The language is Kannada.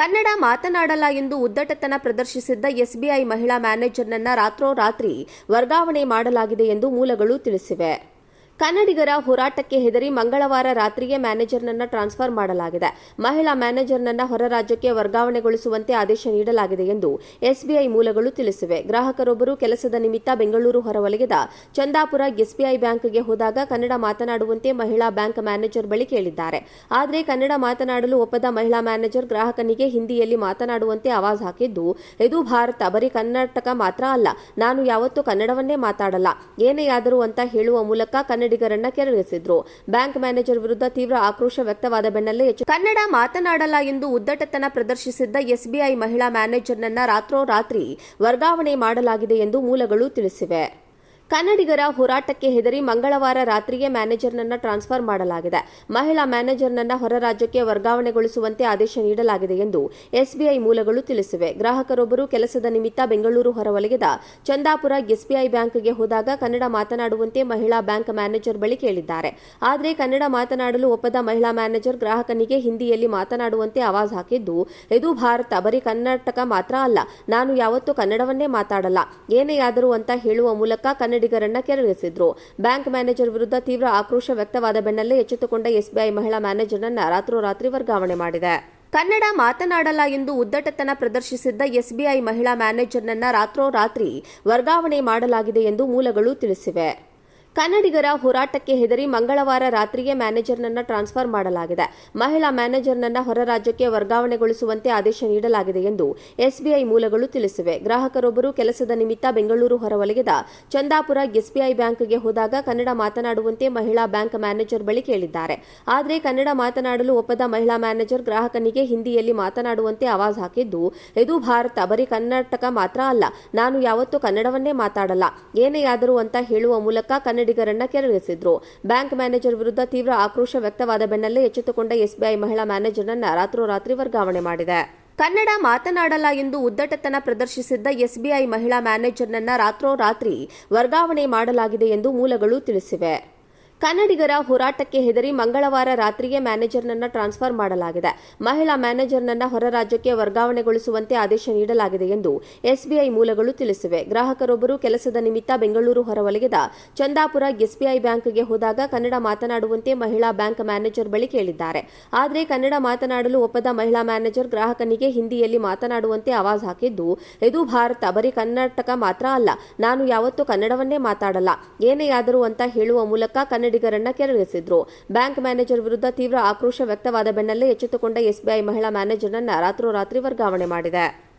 ಕನ್ನಡ ಮಾತನಾಡಲ್ಲ ಎಂದು ಉದ್ದಟತನ ಪ್ರದರ್ಶಿಸಿದ್ದ ಎಸ್ಬಿಐ ಮಹಿಳಾ ಮ್ಯಾನೇಜರ್ನನ್ನ ರಾತ್ರೋರಾತ್ರಿ ವರ್ಗಾವಣೆ ಮಾಡಲಾಗಿದೆ ಎಂದು ಮೂಲಗಳು ತಿಳಿಸಿವೆ. ಕನ್ನಡಿಗರ ಹೋರಾಟಕ್ಕೆ ಹೆದರಿ ಮಂಗಳವಾರ ರಾತ್ರಿಯೇ ಮ್ಯಾನೇಜರ್ನನ್ನ ಟ್ರಾನ್ಸ್ಫರ್ ಮಾಡಲಾಗಿದೆ. ಮಹಿಳಾ ಮ್ಯಾನೇಜರ್ನನ್ನ ಹೊರ ರಾಜ್ಯಕ್ಕೆ ವರ್ಗಾವಣೆಗೊಳಿಸುವಂತೆ ಆದೇಶ ನೀಡಲಾಗಿದೆ ಎಂದು ಎಸ್ಬಿಐ ಮೂಲಗಳು ತಿಳಿಸಿವೆ. ಗ್ರಾಹಕರೊಬ್ಬರು ಕೆಲಸದ ನಿಮಿತ್ತ ಬೆಂಗಳೂರು ಹೊರವಲಯದ ಚಂದಾಪುರ ಎಸ್ಬಿಐ ಬ್ಯಾಂಕ್ಗೆ ಹೋದಾಗ ಕನ್ನಡ ಮಾತನಾಡುವಂತೆ ಮಹಿಳಾ ಬ್ಯಾಂಕ್ ಮ್ಯಾನೇಜರ್ ಬಳಿ ಕೇಳಿದ್ದಾರೆ. ಆದರೆ ಕನ್ನಡ ಮಾತನಾಡಲು ಒಪ್ಪದ ಮಹಿಳಾ ಮ್ಯಾನೇಜರ್ ಗ್ರಾಹಕನಿಗೆ ಹಿಂದಿಯಲ್ಲಿ ಮಾತನಾಡುವಂತೆ ಆವಾಜ್ ಹಾಕಿದ್ದು, ಇದು ಭಾರತ, ಬರೀ ಕರ್ನಾಟಕ ಮಾತ್ರ ಅಲ್ಲ, ನಾನು ಯಾವತ್ತೂ ಕನ್ನಡವನ್ನೇ ಮಾತಾಡಲ್ಲ. ಏನೇ ಆದರೂ ಅಂತ ಹೇಳುವ ಮೂಲಕ ಕನ್ನಡಿಗರನ್ನ ಕೆರಳಿಸಿದ್ರು. ಬ್ಯಾಂಕ್ ಮ್ಯಾನೇಜರ್ ವಿರುದ್ಧ ತೀವ್ರ ಆಕ್ರೋಶ ವ್ಯಕ್ತವಾದ ಬೆನ್ನಲ್ಲೇ ಹೆಚ್ಚು ಕನ್ನಡ ಮಾತನಾಡಲ್ಲ ಎಂದು ಉದ್ದಟತನ ಪ್ರದರ್ಶಿಸಿದ್ದ ಎಸ್ಬಿಐ ಮಹಿಳಾ ಮ್ಯಾನೇಜರ್ನನ್ನ ರಾತ್ರೋರಾತ್ರಿ ವರ್ಗಾವಣೆ ಮಾಡಲಾಗಿದೆ ಎಂದು ಮೂಲಗಳು ತಿಳಿಸಿವೆ. ಕನ್ನಡಿಗರ ಹೋರಾಟಕ್ಕೆ ಹೆದರಿ ಮಂಗಳವಾರ ರಾತ್ರಿಯೇ ಮ್ಯಾನೇಜರ್ನನ್ನ ಟ್ರಾನ್ಸ್ಫರ್ ಮಾಡಲಾಗಿದೆ. ಮಹಿಳಾ ಮ್ಯಾನೇಜರ್ನನ್ನ ಹೊರ ರಾಜ್ಯಕ್ಕೆ ವರ್ಗಾವಣೆಗೊಳಿಸುವಂತೆ ಆದೇಶ ನೀಡಲಾಗಿದೆ ಎಂದು ಎಸ್ಬಿಐ ಮೂಲಗಳು ತಿಳಿಸಿವೆ. ಗ್ರಾಹಕರೊಬ್ಬರು ಕೆಲಸದ ನಿಮಿತ್ತ ಬೆಂಗಳೂರು ಹೊರವಲಯದ ಚಂದಾಪುರ ಎಸ್ಬಿಐ ಬ್ಯಾಂಕ್ಗೆ ಹೋದಾಗ ಕನ್ನಡ ಮಾತನಾಡುವಂತೆ ಮಹಿಳಾ ಬ್ಯಾಂಕ್ ಮ್ಯಾನೇಜರ್ ಬಳಿ ಕೇಳಿದ್ದಾರೆ. ಆದರೆ ಕನ್ನಡ ಮಾತನಾಡಲು ಒಪ್ಪದ ಮಹಿಳಾ ಮ್ಯಾನೇಜರ್ ಗ್ರಾಹಕನಿಗೆ ಹಿಂದಿಯಲ್ಲಿ ಮಾತನಾಡುವಂತೆ ಆವಾಜ್ ಹಾಕಿದ್ದು, ಇದು ಭಾರತ, ಬರೀ ಕರ್ನಾಟಕ ಮಾತ್ರ ಅಲ್ಲ, ನಾನು ಯಾವತ್ತೂ ಕನ್ನಡವನ್ನೇ ಮಾತಾಡಲ್ಲ. ಏನೇ ಆದರೂ ಅಂತ ಹೇಳುವ ಮೂಲಕ ಕನ್ನಡಿಗರನ್ನ ಕೆರಳಿಸಿದ್ರು. ಬ್ಯಾಂಕ್ ಮ್ಯಾನೇಜರ್ ವಿರುದ್ಧ ತೀವ್ರ ಆಕ್ರೋಶ ವ್ಯಕ್ತವಾದ ಬೆನ್ನಲ್ಲೇ ಎಚ್ಚೆತ್ತುಕೊಂಡ ಎಸ್ಬಿಐ ಮಹಿಳಾ ಮ್ಯಾನೇಜರ್ನನ್ನ ರಾತ್ರೋರಾತ್ರಿ ವರ್ಗಾವಣೆ ಮಾಡಿದೆ. ಕನ್ನಡ ಮಾತನಾಡಲ್ಲ ಎಂದು ಉದ್ದಟತನ ಪ್ರದರ್ಶಿಸಿದ್ದ ಎಸ್ಬಿಐ ಮಹಿಳಾ ಮ್ಯಾನೇಜರ್ನನ್ನ ರಾತ್ರೋರಾತ್ರಿ ವರ್ಗಾವಣೆ ಮಾಡಲಾಗಿದೆ ಎಂದು ಮೂಲಗಳು ತಿಳಿಸಿವೆ. ಕನ್ನಡಿಗರ ಹೋರಾಟಕ್ಕೆ ಹೆದರಿ ಮಂಗಳವಾರ ರಾತ್ರಿಯೇ ಮ್ಯಾನೇಜರ್ನನ್ನ ಟ್ರಾನ್ಸ್ಫರ್ ಮಾಡಲಾಗಿದೆ. ಮಹಿಳಾ ಮ್ಯಾನೇಜರ್ನನ್ನ ಹೊರ ರಾಜ್ಯಕ್ಕೆ ವರ್ಗಾವಣೆಗೊಳಿಸುವಂತೆ ಆದೇಶ ನೀಡಲಾಗಿದೆ ಎಂದು ಎಸ್ಬಿಐ ಮೂಲಗಳು ತಿಳಿಸಿವೆ. ಗ್ರಾಹಕರೊಬ್ಬರು ಕೆಲಸದ ನಿಮಿತ್ತ ಬೆಂಗಳೂರು ಹೊರವಲಯದ ಚಂದಾಪುರ ಎಸ್ಬಿಐ ಬ್ಯಾಂಕ್ಗೆ ಹೋದಾಗ ಕನ್ನಡ ಮಾತನಾಡುವಂತೆ ಮಹಿಳಾ ಬ್ಯಾಂಕ್ ಮ್ಯಾನೇಜರ್ ಬಳಿ ಕೇಳಿದ್ದಾರೆ. ಆದರೆ ಕನ್ನಡ ಮಾತನಾಡಲು ಒಪ್ಪದ ಮಹಿಳಾ ಮ್ಯಾನೇಜರ್ ಗ್ರಾಹಕನಿಗೆ ಹಿಂದಿಯಲ್ಲಿ ಮಾತನಾಡುವಂತೆ ಆವಾಜ್ ಹಾಕಿದ್ದು, ಇದು ಭಾರತ, ಬರೀ ಕರ್ನಾಟಕ ಮಾತ್ರ ಅಲ್ಲ, ನಾನು ಯಾವತ್ತೂ ಕನ್ನಡವನ್ನೇ ಮಾತಾಡಲ್ಲ. ಏನೇ ಆದರೂ ಅಂತ ಹೇಳುವ ಮೂಲಕ ಕನ್ನಡಿಗರನ್ನ ಕೆರಳಿಸಿದ್ರು. ಬ್ಯಾಂಕ್ ಮ್ಯಾನೇಜರ್ ವಿರುದ್ಧ ತೀವ್ರ ಆಕ್ರೋಶ ವ್ಯಕ್ತವಾದ ಬೆನ್ನಲ್ಲೇ ಎಚ್ಚೆತ್ತುಕೊಂಡ ಎಸ್ಬಿಐ ಮಹಿಳಾ ಮ್ಯಾನೇಜರ್ನನ್ನ ರಾತ್ರೋರಾತ್ರಿ ವರ್ಗಾವಣೆ ಮಾಡಿದೆ. ಕನ್ನಡ ಮಾತನಾಡಲ್ಲ ಎಂದು ಉದ್ದಟತನ ಪ್ರದರ್ಶಿಸಿದ್ದ ಎಸ್ಬಿಐ ಮಹಿಳಾ ಮ್ಯಾನೇಜರ್ನನ್ನ ರಾತ್ರೋರಾತ್ರಿ ವರ್ಗಾವಣೆ ಮಾಡಲಾಗಿದೆ ಎಂದು ಮೂಲಗಳು ತಿಳಿಸಿವೆ. ಕನ್ನಡಿಗರ ಹೋರಾಟಕ್ಕೆ ಹೆದರಿ ಮಂಗಳವಾರ ರಾತ್ರಿಯೇ ಮ್ಯಾನೇಜರ್ನನ್ನ ಟ್ರಾನ್ಸ್ಫರ್ ಮಾಡಲಾಗಿದೆ. ಮಹಿಳಾ ಮ್ಯಾನೇಜರ್ನನ್ನ ಹೊರ ರಾಜ್ಯಕ್ಕೆ ವರ್ಗಾವಣೆಗೊಳಿಸುವಂತೆ ಆದೇಶ ನೀಡಲಾಗಿದೆ ಎಂದು ಎಸ್ಬಿಐ ಮೂಲಗಳು ತಿಳಿಸಿವೆ. ಗ್ರಾಹಕರೊಬ್ಬರು ಕೆಲಸದ ನಿಮಿತ್ತ ಬೆಂಗಳೂರು ಹೊರವಲಯದ ಚಂದಾಪುರ ಎಸ್ಬಿಐ ಬ್ಯಾಂಕ್ಗೆ ಹೋದಾಗ ಕನ್ನಡ ಮಾತನಾಡುವಂತೆ ಮಹಿಳಾ ಬ್ಯಾಂಕ್ ಮ್ಯಾನೇಜರ್ ಬಳಿ ಕೇಳಿದ್ದಾರೆ. ಆದರೆ ಕನ್ನಡ ಮಾತನಾಡಲು ಒಪ್ಪದ ಮಹಿಳಾ ಮ್ಯಾನೇಜರ್ ಗ್ರಾಹಕನಿಗೆ ಹಿಂದಿಯಲ್ಲಿ ಮಾತನಾಡುವಂತೆ ಆವಾಜ್ ಹಾಕಿದ್ದು, ಇದು ಭಾರತ, ಬರೀ ಕರ್ನಾಟಕ ಮಾತ್ರ ಅಲ್ಲ, ನಾನು ಯಾವತ್ತೂ ಕನ್ನಡವನ್ನೇ ಮಾತಾಡಲ್ಲ. ಏನೇ ಆದರೂ ಅಂತ ಹೇಳುವ ಮೂಲಕ ಕನ್ನಡಿಗರನ್ನ ಕೆರಳಿಸಿದ್ರು. ಬ್ಯಾಂಕ್ ಮ್ಯಾನೇಜರ್ ವಿರುದ್ಧ ತೀವ್ರ ಆಕ್ರೋಶ ವ್ಯಕ್ತವಾದ ಬೆನ್ನಲ್ಲೇ ಎಚ್ಚೆತ್ತುಕೊಂಡ ಎಸ್ಬಿಐ ಮಹಿಳಾ ಮ್ಯಾನೇಜರ್ನನ್ನ ರಾತ್ರೋರಾತ್ರಿ ವರ್ಗಾವಣೆ ಮಾಡಿದೆ.